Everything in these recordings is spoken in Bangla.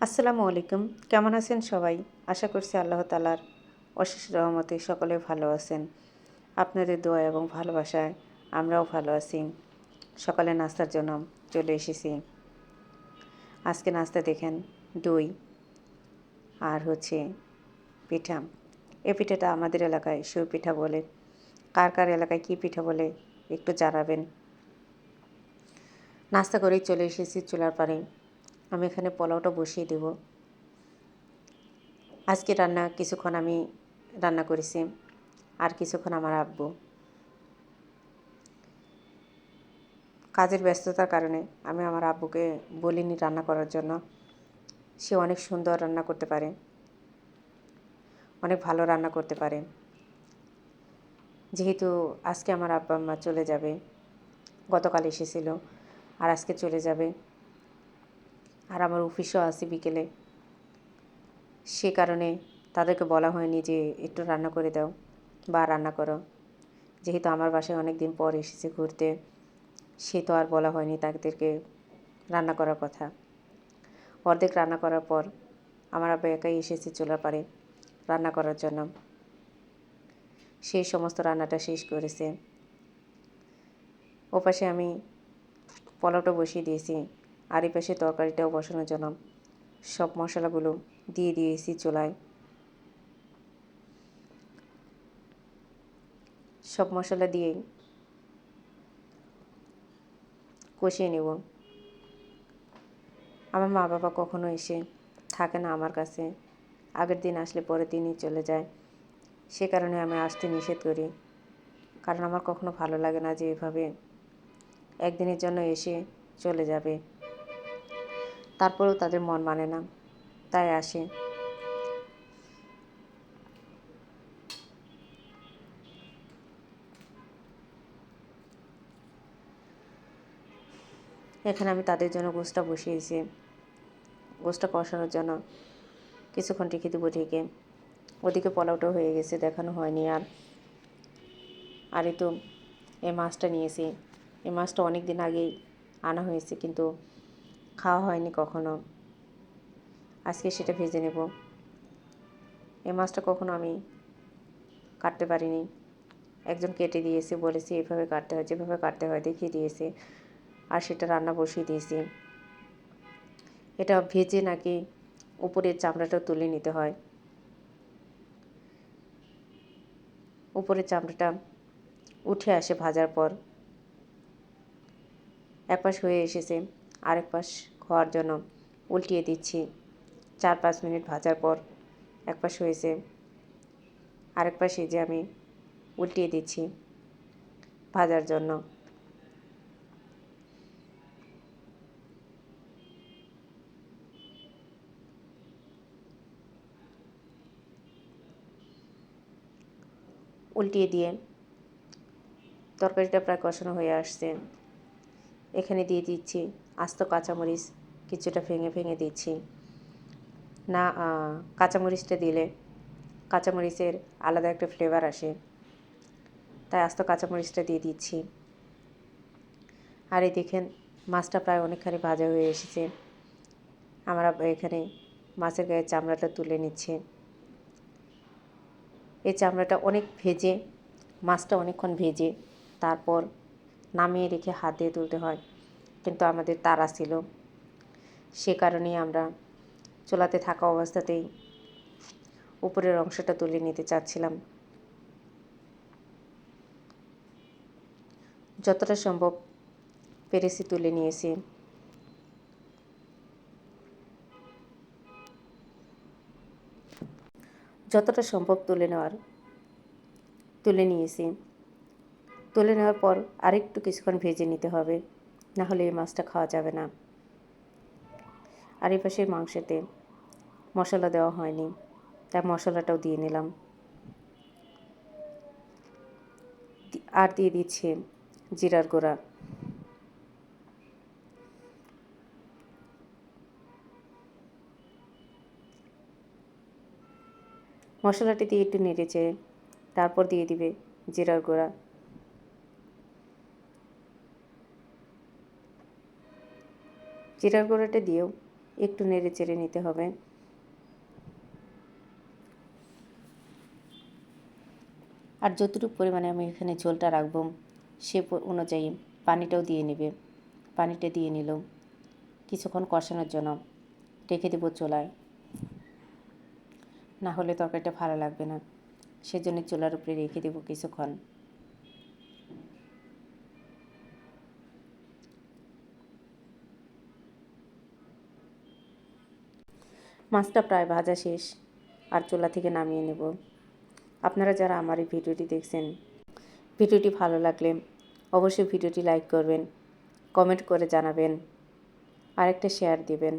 আসসালামু আলাইকুম। কেমন আছেন সবাই? আশা করছি আল্লাহ তালার অশেষ রহমতে সকলে ভালো আছেন। আপনাদের দোয়া এবং ভালোবাসায় আমরাও ভালো আছি। সকালে নাস্তার জন্য চলে এসেছি। আজকে নাস্তা দেখেন দই আর হচ্ছে পিঠা। এই পিঠাটা আমাদের এলাকায় শৈ পিঠা বলে। কার কার এলাকায় কী পিঠা বলে একটু জানাবেন। নাস্তা করেই চলে এসেছি চুলার পাড়ে আমি এখানে পোলাওটা বসিয়ে দেব। আজকে রান্না কিছুক্ষণ আমি রান্না করেছি, আর কিছুক্ষণ আমার আব্বু। কাজের ব্যস্ততার কারণে আমি আমার আব্বুকে বলিনি রান্না করার জন্য। সে অনেক সুন্দর রান্না করতে পারে, অনেক ভালো রান্না করতে পারে। যেহেতু আজকে আমার আব্বা আম্মা চলে যাবে, গতকাল এসেছিল, আর আজকে চলে যাবে। আর আমার অফিসও আছে বিকেলে। সে কারণে তাদেরকে বলা হয়নি যে একটু রান্না করে দাও বা রান্না করো। যেহেতু আমার বাসায় অনেক দিন পর এসেছে ঘুরতে, সে তো আর বলা হয়নি তাদেরকে রান্না করার কথা। অর্ধেক রান্না করার পর আমার আব্বা একাই এসেছে চুলার পারে রান্না করার জন্য। সেই সমস্ত রান্নাটা শেষ করেছে। ওপাশে আমি পোলাওটা বসিয়ে দিয়েছি। আর এই পাশে তরকারিটাও বসানোর জন্য সব মশলাগুলো দিয়ে দিয়েছি চুলায়। সব মশলা দিয়ে কষিয়ে নেব। আমার মা বাবা কখনো এসে থাকে না আমার কাছে। আগের দিন আসলে পরের দিনই চলে যায়। সে কারণে আমি আসতে নিষেধ করি। কারণ আমার কখনো ভালো লাগে না যে এভাবে একদিনের জন্য এসে চলে যাবে। তারপরেও তাদের মন মানে না। তাই আসে। এখানে আমি তাদের জন্য গোষ্ঠটা বসিয়েছি। গোষ্ঠটা কষানোর জন্য কিছুক্ষণ রেখে দেবো ঢেকে। ওদিকে পোলাওটা হয়ে গেছে, দেখানো হয়নি আর। আর এই তো এই মাছটা নিয়েছি। এই মাছটা অনেক দিন আগেই আনা হয়েছে, কিন্তু খাওয়া হয়নি কখনো। আজকে সেটা ভেজে নেব। এই মাছটা কখনো আমি কাটতে পারিনি। একজন কেটে দিয়েছে, বলেছে এভাবে কাটতে হয়, যেভাবে কাটতে হয় দেখিয়ে দিয়েছে। আর সেটা রান্না বসিয়ে দিয়েছি। এটা ভেজে নাকি উপরের চামড়াটা তুলে নিতে হয়। উপরের চামড়াটা উঠে আসে ভাজার পর। একপাশ হয়ে এসেছে। আরেক পাশ হওয়ার জন্য উল্টিয়ে দিচ্ছি। চার পাঁচ মিনিট ভাজার পর এক পাশ হয়েছে, আরেক পাশে যে আমি উল্টিয়ে দিচ্ছি ভাজার জন্য। উল্টিয়ে দিয়ে তরকারিটা প্রায় কষানো হয়ে আসছে। এখানে দিয়ে দিচ্ছি আস্ত কাঁচামরিচ কিছুটা ভেঙে ভেঙে দিচ্ছি। না কাঁচামরিচটা দিলে কাঁচামরিচের আলাদা একটা ফ্লেভার আসে। তাই আস্ত কাঁচামরিচটা দিয়ে দিচ্ছি। আর এই দেখেন, মাছটা প্রায় অনেকখানি ভাজা হয়ে এসেছে। আমরা এখানে মাছের গায়ে চামড়াটা তুলে নিচ্ছে। এই চামড়াটা অনেক ভেজে, মাছটা অনেকক্ষণ ভেজে তারপর নামিয়ে রেখে হাত দিয়ে তুলতে হয়। কিন্তু আমাদের তারা ছিল। সে কারণেই আমরা চোলাতে থাকা অবস্থাতেই উপরের অংশটা তুলে নিতে চাচ্ছিলাম। যতটা সম্ভব পেরেছি তুলে নিয়েছি। যতটা সম্ভব তুলে নেওয়ার, তুলে নিয়েছি। তুলে নেওয়ার পর আরেকটু কিছুক্ষণ ভেজে নিতে হবে। না হলে এই মাছটা খাওয়া যাবে না। আর এই পাশে মাংসেতে মশলা দেওয়া হয়নি, তাই মশলাটাও দিয়ে নিলাম। আর দিয়ে দিচ্ছে জিরার গুঁড়া। মশলাটি দিয়ে একটু নেড়েছে তারপর দিয়ে দিবে জিরার গুঁড়া। জিরার গুঁড়োটা দিয়েও একটু নেড়ে চেড়ে নিতে হবে। আর যতটুকু পরিমাণে আমি এখানে ঝোলটা রাখব, সে অনুযায়ী পানিটাও দিয়ে নেবে। পানিটা দিয়ে নিল। কিছুক্ষণ কষানোর জন্য রেখে দেবো চোলায়। না হলে তরকারিটা ভালো লাগবে না। সেজন্য চুলার উপরে রেখে দেবো কিছুক্ষণ। মাছটা প্রায় ভাজা শেষ, আর চুলা থেকে নামিয়ে নেব। আপনারা যারা আমার এই ভিডিওটি দেখছেন, ভিডিওটি ভালো লাগলে অবশ্যই ভিডিওটি লাইক করবেন, কমেন্ট করে জানাবেন, আরেকটা শেয়ার দিবেন।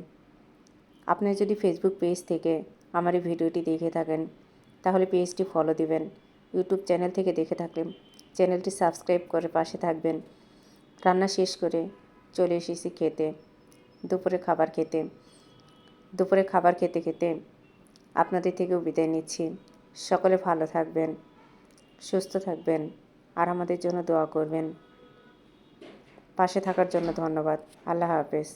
আপনি যদি ফেসবুক পেজ থেকে আমার এই ভিডিওটি দেখে থাকেন, তাহলে পেজটি ফলো দিবেন। ইউটিউব চ্যানেল থেকে দেখে থাকলে চ্যানেলটি সাবস্ক্রাইব করে পাশে থাকবেন। রান্না শেষ করে চলে এসেছি খেতে, দুপুরে খাবার খেতে। দুপুরে খাবার খেতে খেতে আপনাদের থেকেও বিদায় নিচ্ছি। সকলে ভালো থাকবেন, সুস্থ থাকবেন আর আমাদের জন্য দোয়া করবেন। পাশে থাকার জন্য ধন্যবাদ। আল্লাহ হাফেজ।